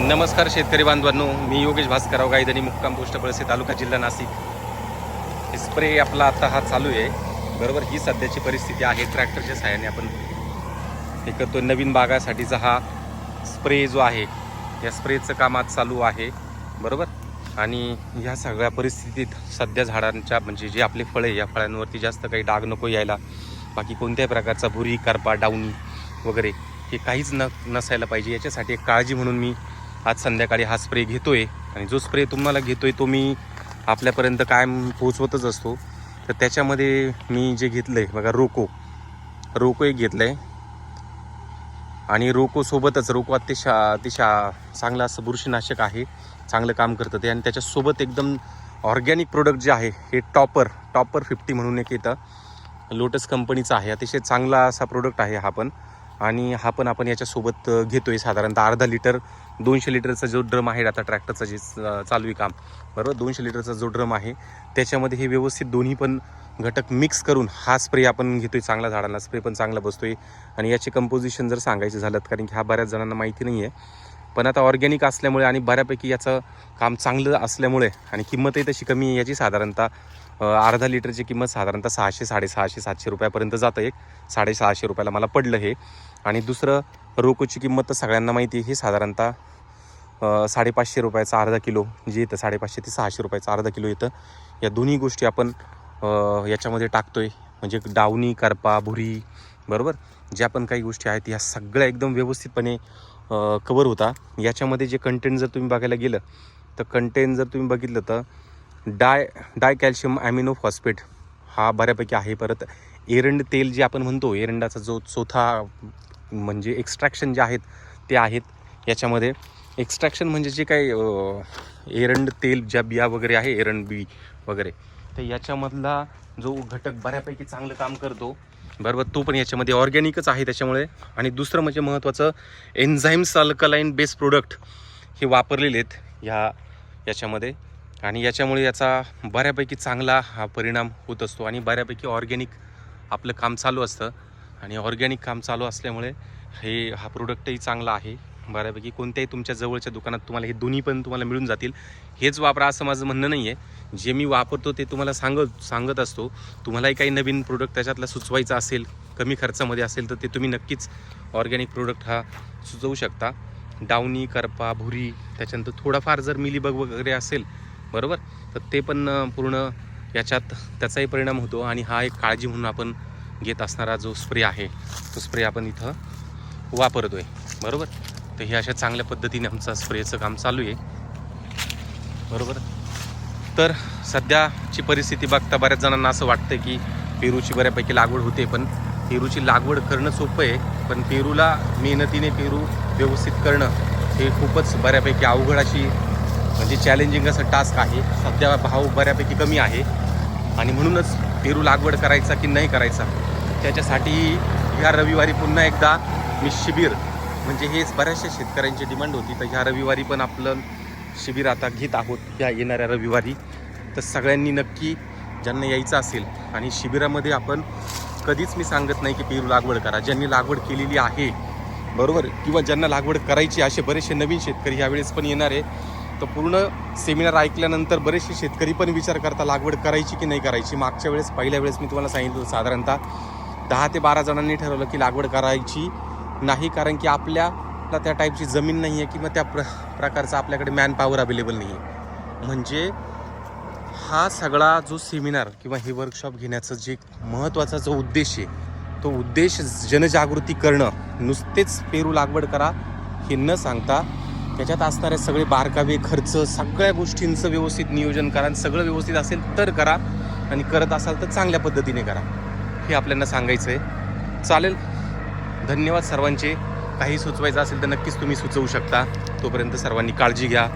नमस्कार शेतकरी बांधवांनो मी योगेश भास्करराव गायधनी मुक्काम पोस्ट पळसे तालुका जिल्हा नाशिक. हे स्प्रे आपला आता हा चालू आहे. बरोबर ही सध्याची परिस्थिती आहे ट्रॅक्टरच्या सहाय्याने आपण हे करतो नवीन बागासाठीचा हा स्प्रे जो आहे या स्प्रेचं काम आज चालू आहे. बरोबर? आणि ह्या सगळ्या परिस्थितीत सध्या झाडांच्या म्हणजे जे आपले फळे या फळांवरती जास्त काही डाग नको यायला. बाकी कोणत्याही प्रकारचा भुरी करपा डाऊनी वगैरे हे काहीच न नसायला पाहिजे. याच्यासाठी एक काळजी म्हणून मी आज संध्याकाळी हा स्प्रे घेतोय आणि जो स्प्रे तुम्हाला घेतोय तो मी आपल्यापर्यंत कायम पोहोचवतच असतो. तर त्याच्यामध्ये मी जे घेतलं आहे बघा रोको. रोको एक घेतलं आहे आणि रोकोसोबतच रोको अतिशय अतिशय चांगलं असं बुरशीनाशक आहे. चांगलं काम करतं ते. आणि त्याच्यासोबत एकदम ऑर्गॅनिक प्रोडक्ट जे आहे हे टॉपर टॉपर फिफ्टी म्हणून एक येतं. लोटस कंपनीचं आहे. अतिशय चांगला असा प्रोडक्ट आहे हा पण. आणि हा पण आपण याच्यासोबत घेतो घेतोय साधारणतः अर्धा लिटर दोनशे लिटरचा जो ड्रम आहे आता ट्रॅक्टरचा जे चालू आहे काम बरोबर? दोनशे लिटरचा जो ड्रम आहे त्याच्यामध्ये हे व्यवस्थित दोन्ही पण घटक मिक्स करून हा स्प्रे आपण घेतोय चांगला झाडांना स्प्रे पण चांगला बसतोय. आणि याचे कंपोजिशन जर सांगायचं झालं कारण की हा बऱ्याच जणांना माहिती नाही आहे पण आता ऑर्गॅनिक असल्यामुळे आणि बऱ्यापैकी याचं काम चांगलं असल्यामुळे आणि किंमतही तशी कमी आहे याची साधारणतः अर्धा लिटरची किंमत साधारणतः सहाशे साडेसहाशे सातशे रुपयापर्यंत जातं एक. साडेसहाशे रुपयाला मला पडलं हे. आणि दुसरं रोकोची किंमत तर सगळ्यांना माहिती आहे. हे साधारणतः साडेपाचशे रुपयाचा अर्धा किलो जे येतं साडेपाचशे ते सहाशे रुपयाचा अर्धा किलो येतं. या दोन्ही गोष्टी आपण याच्यामध्ये याच्यामध्ये आहे म्हणजे डावणी करपा भुरी बरोबर? ज्या पण काही गोष्टी आहेत ह्या सगळ्या एकदम व्यवस्थितपणे कवर होता. याच्यामध्ये जे कंटेंट जर तुम्ही बघायला गेलं तर कंटेंट जर तुम्ही बघितलं तर डाय डाय कॅल्शियम ॲमिनो फॉस्फेट हा बऱ्यापैकी आहे. परत एरंड तेल जे आपण म्हणतो एरंडाचा जो चौथा म्हणजे एक्स्ट्रॅक्शन जे आहेत ते आहेत. याच्यामध्ये एक्स्ट्रॅक्शन म्हणजे जे काही एरंड तेल ज्या बिया वगैरे आहे एरंड बी वगैरे तर याच्यामधला जो घटक बऱ्यापैकी चांगलं काम करतो बरोबर तो पण याच्यामध्ये ऑर्गॅनिकच आहे त्याच्यामुळे. आणि दुसरं म्हणजे महत्त्वाचं एन्झाईम्स अल्कलाईन बेस प्रोडक्ट हे वापरलेले आहेत ह्या याच्यामध्ये. आणि याच्यामुळे याचा बऱ्यापैकी चांगला हा परिणाम होत असतो आणि बऱ्यापैकी ऑर्गॅनिक आपलं काम चालू असतं. आणि ऑर्गॅनिक काम चालू असल्यामुळे हे हा प्रोडक्टही चांगला आहे. बऱ्यापैकी कोणत्याही तुमच्या जवळच्या दुकानात तुम्हाला हे दोन्ही पण तुम्हाला मिळून जातील. हेच वापरा असं माझं म्हणणं नाही आहे जे मी वापरतो ते तुम्हाला सांगत सांगत असतो. तुम्हालाही काही नवीन प्रोडक्ट त्याच्यातला सुचवायचा असेल कमी खर्चामध्ये असेल तर ते तुम्ही नक्कीच ऑर्गॅनिक प्रोडक्ट हा सुचवू शकता. डावणी करपा भुरी त्याच्यानंतर थोडाफार जर मिलीबग वगैरे असेल बरोबर? तर ते पण पूर्ण याच्यात त्याचाही परिणाम होतो आणि हा एक काळजी म्हणून आपण घेत असणारा जो स्प्रे आहे तो स्प्रे आपण इथं वापरतो आहे बरोबर? तर हे अशा चांगल्या पद्धतीने आमचं स्प्रेचं काम चालू आहे. बरोबर? तर सध्याची परिस्थिती बघता बऱ्याच जणांना असं वाटतं की पेरूची बऱ्यापैकी लागवड होते पण पेरूची लागवड करणं सोपं आहे पण पेरूला मेहनतीने पेरू व्यवस्थित करणं हे खूपच बऱ्यापैकी अवघड अशी म्हणजे चॅलेंजिंग असं टास्क आहे. सध्या भाव बऱ्यापैकी कमी आहे. आणि म्हणूनच पेरू लागवड करायचा की नाही करायचा त्याच्यासाठी ह्या रविवारी पुन्हा एकदा मी शिबिर म्हणजे हेच बऱ्याचशा शेतकऱ्यांची डिमांड होती. तर ह्या रविवारी पण आपलं शिबिर आता घेत आहोत ह्या येणाऱ्या रविवारी. तर सगळ्यांनी नक्की ज्यांना यायचं असेल आणि शिबिरामध्ये आपण कधीच मी सांगत नाही की पेरू लागवड करा. ज्यांनी लागवड केलेली आहे बरोबर? किंवा ज्यांना लागवड करायची असे बरेचसे नवीन शेतकरी यावेळेस पण येणार आहे. तर पूर्ण सेमिनार ऐकल्यानंतर बरेचसे शेतकरी पण विचार करता लागवड करायची की नाही करायची? मागच्या वेळेस पहिल्या वेळेस मी तुम्हाला सांगितलं साधारणतः दहा ते बारा जणांनी ठरवलं की लागवड करायची नाही कारण की आपल्याला त्या टाईपची जमीन नाही आहे किंवा त्या प्र प्रकारचा आपल्याकडे मॅन पॉवर अवेलेबल नाही आहे म्हणजे हा सगळा जो सेमिनार किंवा हे वर्कशॉप घेण्याचं जे महत्त्वाचा जो उद्देश आहे तो उद्देश जनजागृती करणं नुसतेच पेरू लागवड करा हे न सांगता त्याच्यात असणारे सगळे बारकावे खर्च सगळ्या गोष्टींचं व्यवस्थित नियोजन करा आणि सगळं व्यवस्थित असेल तर करा आणि करत असाल तर चांगल्या पद्धतीने करा. हे आपल्याला सांगायचं आहे चालेल. धन्यवाद सर्वांचे. काही सुचवायचं असेल तर नक्कीच तुम्ही सुचवू शकता. तोपर्यंत सर्वांनी काळजी घ्या.